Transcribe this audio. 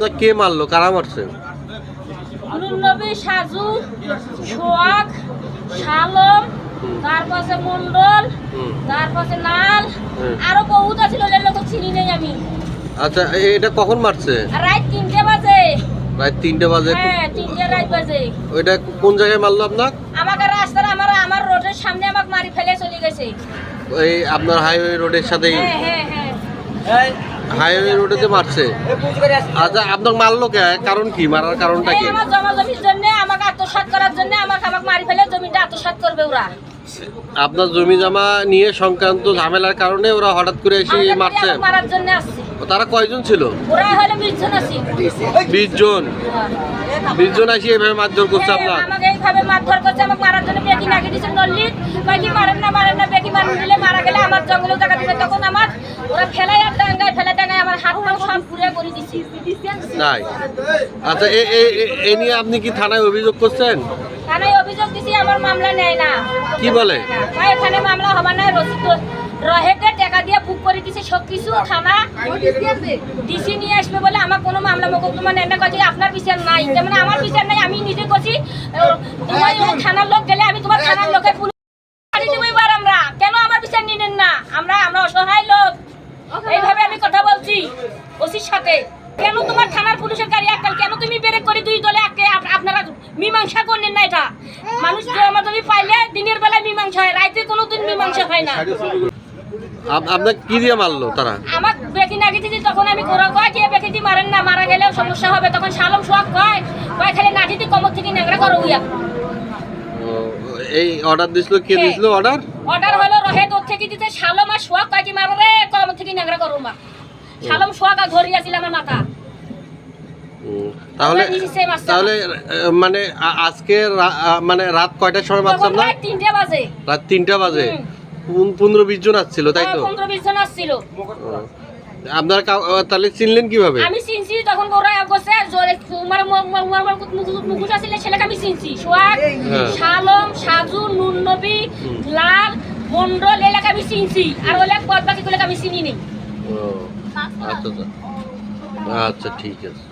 আপনার কে মারলো? কারা মারছে? নুরনবী সাজু সোয়াগ শালম তারপরে মন্ডল হুম। তারপরে নাল আরও বহুত আছিল লোক চিনি নেই আমি। আচ্ছা এটা কখন মারছে? আর রাত তিনটে বাজে। রাত তিনটে বাজে। হ্যাঁ তিনটে রাত বাজে। ওইটা কোন জায়গায় মারলো আপনার? আমাকে রাস্তার আমার আমার রোডের সামনে আমাকে মারি ফেলে চলে গেছে। এই আপনার হাইওয়ে রোডের সাথেই? হ্যাঁ হ্যাঁ হ্যাঁ। হাইওয়ে রোডেতে মারছে। আচ্ছা আপনার মারলো কে? কারণ কি? মারার কারণটা কি? আমার জমা জমির জন্য আমাকে আত্মসাৎ করার জন্য আমাকে আমাকে মারি ফেলে জমিটা আত্মসাৎ করবে ওরা। আপনার জমি জমা নিয়ে সংক্রান্ত ঝামেলার কারণে ওরা হঠাৎ করে এসে মারছে? মারার জন্য আসছে? তারা কয়জন ছিল? ওরা হলে বিশজন আছে। বিশ জন। বিশ জন আসি এভাবে মারধর করছে হ্যাঁ, আপনার? আমাকে এইভাবে মারধর করছে আমাকে মারার জন্য বেকি নাকি দিচ্ছে নল্লি। বাকি মারেন না মারেন না বেকি মারেন দিলে মারা গেলে আমার জঙ্গলে টাকা দিবে। তখন আমার ওরা ফেলাই আর ডাঙ্গায় ফেলে ডাঙ্গায় আমার হাত পা সব পুড়ে করে দিচ্ছে নাই। আচ্ছা এ এ- এ- এ নিয়ে আপনি কি থানায় অভিযোগ করছেন? থানায় অভিযোগ দিছি আমার মামলা নেয় না। কি বলে? এখানে মামলা না রসিদ টাকা দিয়ে বুক করে দিছে সব কিছু থানা ডিসি নিয়ে আসবে বলে আমার কোনো মামলা মোকদ্দমা নেয় না। কাজে আপনার বিচার নাই। যেমন আমার বিচার নাই আমি নিজে করছি। তোমার থানার লোক গেলে আমি তোমার থানার লোকের পুলিশ বাড়ি দেবো এবার আমরা কেন আমার বিচার নিলেন না আমরা আমরা অসহায় লোক এইভাবে আমি কথা বলছি ওসির সাথে কেন তোমার থানার পুলিশের গাড়ি এককাল? কেন তুমি বেরেক করে দুই দলে একে আপনারা মীমাংসা করলেন না এটা। মানুষ জমা জমি পাইলে দিনের বেলায় মীমাংসা হয় রাইতে কোনো দিন মীমাংসা হয় না। আপনার কি দিয়ে মারলো তারা? আমার বেকি না গেছি তখন আমি কয় যে বেকিটি মারেন না? মারা গেলেও সমস্যা হবে। তখন শালম কয় কয় খালি নাটিতে কমর থেকে নেংরা করো উইয়া। এই অর্ডার দিছিল কে হ্যাঁ। দিছিল অর্ডার অর্ডার হলো রহে তোর থেকে দিতে শালম আর সোয়াক কয় কি মারো রে? কমর থেকে নেংরা করো মা। আমার মাথা। তাহলে তাহলে মানে আজকে মানে রাত কয়টার সময় প্রায় তিনটে বাজে। রাত তিনটা বাজে। পনেরো বিশ জন আসছিল তাই তো? পনেরো বিশ জন আসছিল। আপনার তাহলে চিনলেন কীভাবে? আমি চিনছি তখন ওরা বসে জোরে উমার মুখুশ আসলে ছেলেকে আমি চিনছি। সোয়াগ হ্যাঁ। শালম সাজু নুন নবী লাল মন্ডল এলাকা আমি চিনছি। আর ওলে পদ বাকি গুলোকে আমি চিনি নি ও, আচ্ছা আচ্ছা আচ্ছা ঠিক আছে।